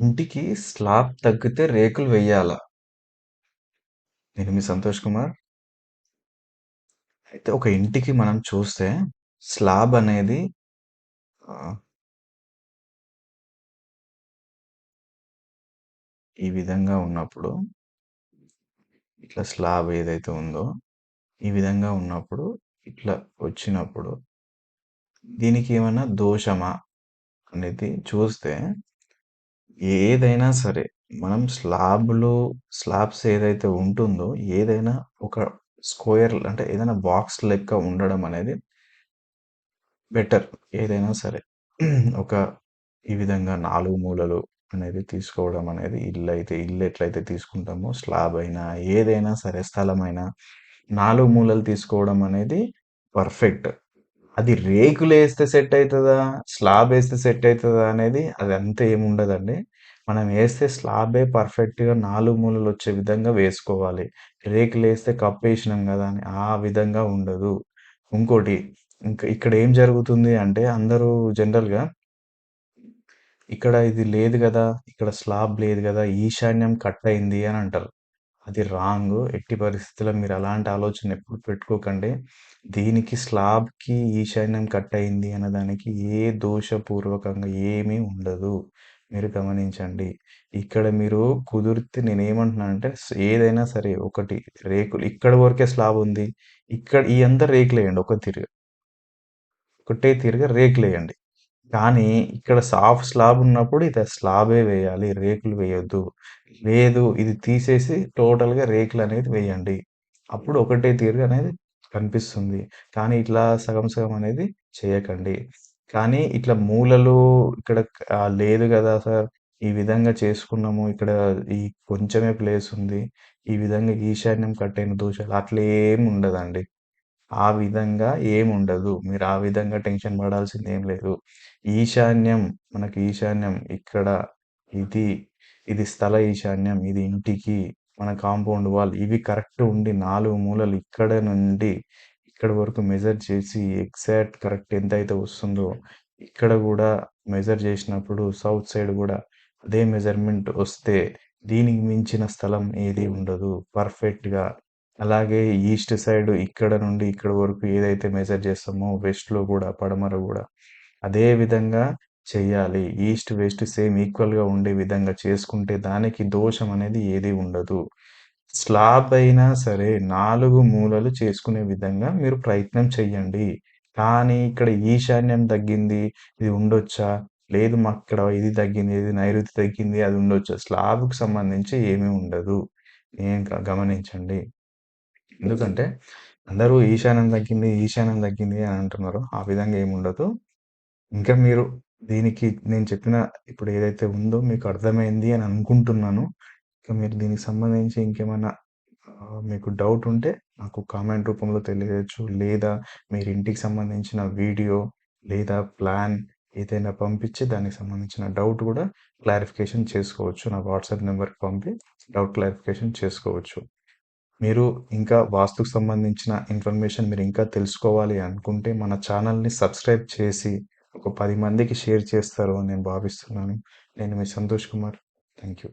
ఇంటికి స్లాబ్ తగ్గితే రేకులు వెయ్యాలా? నేను మీ సంతోష్ కుమార్. అయితే ఒక ఇంటికి మనం చూస్తే స్లాబ్ అనేది ఆహ్ ఈ విధంగా ఉన్నప్పుడు ఇట్లా స్లాబ్ ఏదైతే ఉందో, ఈ విధంగా ఉన్నప్పుడు, ఇట్లా వచ్చినప్పుడు దీనికి ఏమైనా దోషమా? అనేది చూస్తే ఏదైనా సరే మనం స్లాబ్‌లో స్లాబ్స్ ఏదైతే ఉంటుందో, ఏదైనా ఒక స్క్వేర్ అంటే ఏదైనా బాక్స్ లెక్క ఉండడం అనేది బెటర్. ఏదైనా సరే. ఒక ఈ విధంగా 4 మూలలు అనేది తీసుకోవడం అనేది ఇల్లైతే ఇల్లు ఎట్లయితే తీసుకుంటామో స్లాబ్ అయినా, ఏదైనా సరే స్థలమైనా 4 మూలలు తీసుకోవడం అనేది పర్ఫెక్ట్. అది రేకులు వేస్తే సెట్ అవుతుందా స్లాబ్ వేస్తే సెట్ అవుతుందా అనేది అది అంత ఏముండదండి. మనం వేస్తే స్లాబే పర్ఫెక్ట్‌గా నాలుగు మూలలు వచ్చే విధంగా వేసుకోవాలి. రేకులు వేస్తే కప్పు వేసినాం కదా అని ఆ విధంగా ఉండదు. ఇంకోటి ఇంకా ఇక్కడ ఏం జరుగుతుంది అంటే అందరూ జనరల్‌గా ఇక్కడ ఇది లేదు కదా ఇక్కడ స్లాబ్ లేదు కదా ఈశాన్యం కట్ అయింది అని అంటారు. అది రాంగు. ఎట్టి పరిస్థితుల్లో మీరు అలాంటి ఆలోచన ఎప్పుడు పెట్టుకోకండి. దీనికి స్లాబ్‌కి ఈశాన్యం కట్ అయింది అనేదానికి ఏ దోషపూర్వకంగా ఏమీ ఉండదు. మీరు గమనించండి. ఇక్కడ మీరు కుదిరితే నేనేమంటున్నానంటే అంటే ఏదైనా సరే ఒకటి రేకులు ఇక్కడ వరకే స్లాబ్ ఉంది. ఇక్కడ ఇయంతా రేకులేయండి ఒక తిరిగి ఒకటే తీరుగా రేకులేయండి. కానీ ఇక్కడ సాఫ్ట్ స్లాబ్ ఉన్నప్పుడు ఇది స్లాబే వేయాలి. రేకులు వేయొద్దు. లేదు ఇది తీసేసి టోటల్‌గా రేకులనేది వేయండి. అప్పుడు ఒకటే తీరుగా అనేది కనిపిస్తుంది. కానీ ఇట్లా సగం సగం అనేది చేయకండి. కానీ ఇట్లా మూలలు ఇక్కడ లేదు కదా సార్! ఈ విధంగా చేసుకున్నాము. ఇక్కడ ఈ కొంచెమే ప్లేస్ ఉంది. ఈ విధంగా ఈశాన్యం కట్టైన అయిన దోషాలు ఏమి ఉండదండి. ఆ విధంగా ఏముండదు. మీరు ఆ విధంగా టెన్షన్ పడాల్సిందేం లేదు. ఈశాన్యం మనకి ఈశాన్యం ఇక్కడ ఇది, ఇది స్థల ఈశాన్యం. ఇది ఇంటికి మన కాంపౌండ్ వాల్ ఇవి కరెక్ట్ ఉండి నాలుగు మూలలు ఇక్కడ నుండి ఇక్కడ వరకు మెజర్ చేసి ఎగ్జాక్ట్ కరెక్ట్ ఎంత అయితే వస్తుందో ఇక్కడ కూడా మెజర్ చేసినప్పుడు సౌత్ సైడ్ కూడా అదే మెజర్‌మెంట్ వస్తే దీనికి మించిన స్థలం ఏది ఉండదు. పర్ఫెక్ట్‌గా అలాగే ఈస్ట్ సైడ్ ఇక్కడ నుండి ఇక్కడ వరకు ఏదైతే మెజర్ చేస్తామో వెస్ట్‌లో కూడా పడమర కూడా అదే విధంగా చేయాలి ఈస్ట్, వెస్ట్ సేమ్ ఈక్వల్‌గా ఉండే విధంగా చేసుకుంటే దానికి దోషం అనేది ఏది ఉండదు. స్లాబ్ అయినా సరే నాలుగు మూలలు చేసుకునే విధంగా మీరు ప్రయత్నం చెయ్యండి. కానీ ఇక్కడ ఈశాన్యం తగ్గింది. ఇది ఉండొచ్చా? లేదు మాకిక్కడ ఇది తగ్గింది, ఇది నైరుతి తగ్గింది అది ఉండొచ్చా? స్లాబ్‌కి సంబంధించి ఏమీ ఉండదు. ఏం గమనించండి. ఎందుకంటే అందరూ ఈశాన్యం తగ్గింది, ఈశాన్యం తగ్గింది అని అంటున్నారు. ఆ విధంగా ఏమి ఉండదు ఇంకా మీరు దీనికి నేను చెప్పిన ఇప్పుడు ఏదైతే ఉందో మీకు అర్థమైంది అని అనుకుంటున్నాను. ఇంకా మీరు దీనికి సంబంధించి ఇంకేమన్నా మీకు డౌట్ ఉంటే నాకు కామెంట్ రూపంలో తెలియచ్చు లేదా మీరు ఇంటికి సంబంధించిన వీడియో లేదా ప్లాన్ ఏదైనా పంపించి దానికి సంబంధించిన డౌట్ కూడా క్లారిఫికేషన్ చేసుకోవచ్చు. నా వాట్సాప్ నెంబర్కి పంపి డౌట్ క్లారిఫికేషన్ చేసుకోవచ్చు. మీరు ఇంకా వాస్తుకు సంబంధించిన ఇన్ఫర్మేషన్ మీరు ఇంకా తెలుసుకోవాలి అనుకుంటే మన ఛానల్ని సబ్స్క్రైబ్ చేసి ఒక పది మందికి షేర్ చేస్తారు అని నేను భావిస్తున్నాను. నేను మీ సంతోష్ కుమార్. Thank you.